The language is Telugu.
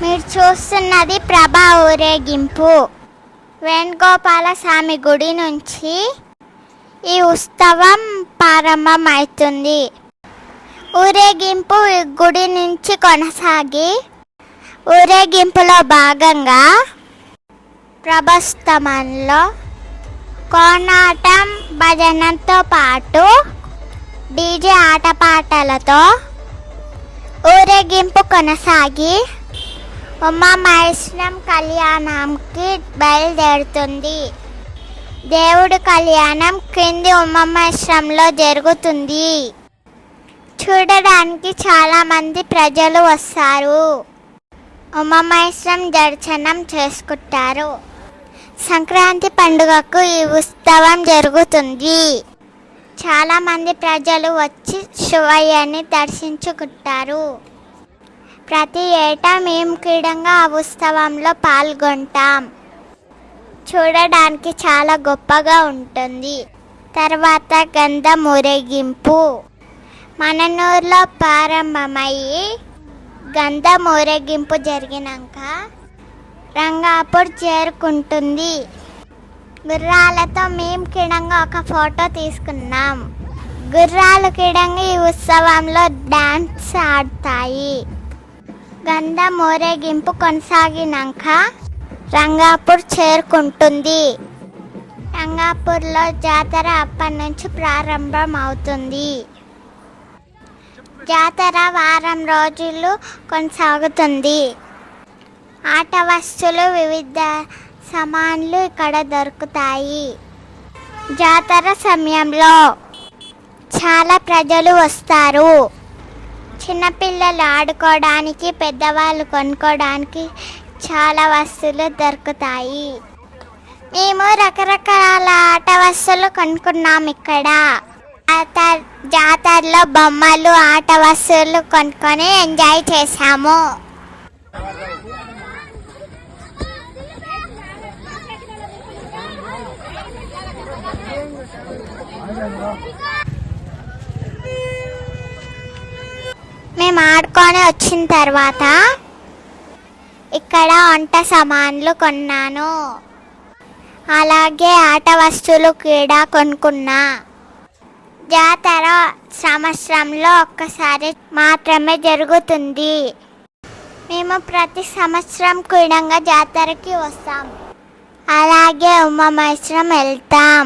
మీరు చూస్తున్నది ప్రభా ఊరేగింపు. వేణుగోపాల స్వామి గుడి నుంచి ఈ ఉత్సవం ప్రారంభమవుతుంది ఊరేగింపు గుడి నుంచి కొనసాగి ఊరేగింపులో భాగంగా ప్రభస్తమంలో కోనాటం భజనతో పాటు డీజే ఆటపాటలతో ఊరేగింపు కొనసాగి ఉమా మహేశ్వరం కళ్యాణంకి బయలుదేరుతుంది. దేవుడి కళ్యాణం క్రింది ఉమామహేశ్వరంలో జరుగుతుంది. చూడడానికి చాలామంది ప్రజలు వస్తారు. ఉమామహేశ్వరం దర్శనం చేసుకుంటారు. సంక్రాంతి పండుగకు ఈ ఉత్సవం జరుగుతుంది. చాలామంది ప్రజలు వచ్చి శివయ్యని దర్శించుకుంటారు. ప్రతి ఏటా మేము క్రీడంగా ఆ ఉత్సవంలో పాల్గొంటాం. చూడడానికి చాలా గొప్పగా ఉంటుంది. తర్వాత గంధం ఊరేగింపు. మననూరులో ప్రారంభమయ్యి గంధం ఊరేగింపు జరిగినాక రంగాపూర్ చేరుకుంటుంది. గుర్రాలతో మేము కిడంగా ఒక ఫోటో తీసుకున్నాం. గుర్రాలు కిడంగా ఈ ఉత్సవంలో డ్యాన్స్ ఆడతాయి. గంధం ఊరేగింపు కొనసాగినాక రంగాపూర్ చేరుకుంటుంది. రంగాపూర్లో జాతర అప్పటి నుంచి ప్రారంభం అవుతుంది జాతర వారం రోజులు కొనసాగుతుంది. ఆట వస్తువులు వివిధ సామాన్లు ఇక్కడ దొరుకుతాయి. జాతర సమయంలో చాలా ప్రజలు వస్తారు. చిన్నపిల్లలు ఆడుకోవడానికి పెద్దవాళ్ళు కొనుక్కోవడానికి చాలా వస్తువులు దొరుకుతాయి. మేము రకరకాల ఆట వస్తువులు కొనుక్కున్నాం ఇక్కడ. జాతర జాతరలో బొమ్మలు ఆట వస్తువులు కొనుక్కొని ఎంజాయ్ చేసాము మేము ఆడుకొని వచ్చిన తర్వాత ఇక్కడ వంట సామాన్లు కొన్నాను. అలాగే ఆట వస్తువులు కూడా కొనుక్కున్నా. జాతర సంవత్సరంలో ఒక్కసారి మాత్రమే జరుగుతుంది. మేము ప్రతి సంవత్సరం కూడా జాతరకి వస్తాం. అలాగే ఉమామహేశ్వరం వెళ్తాం.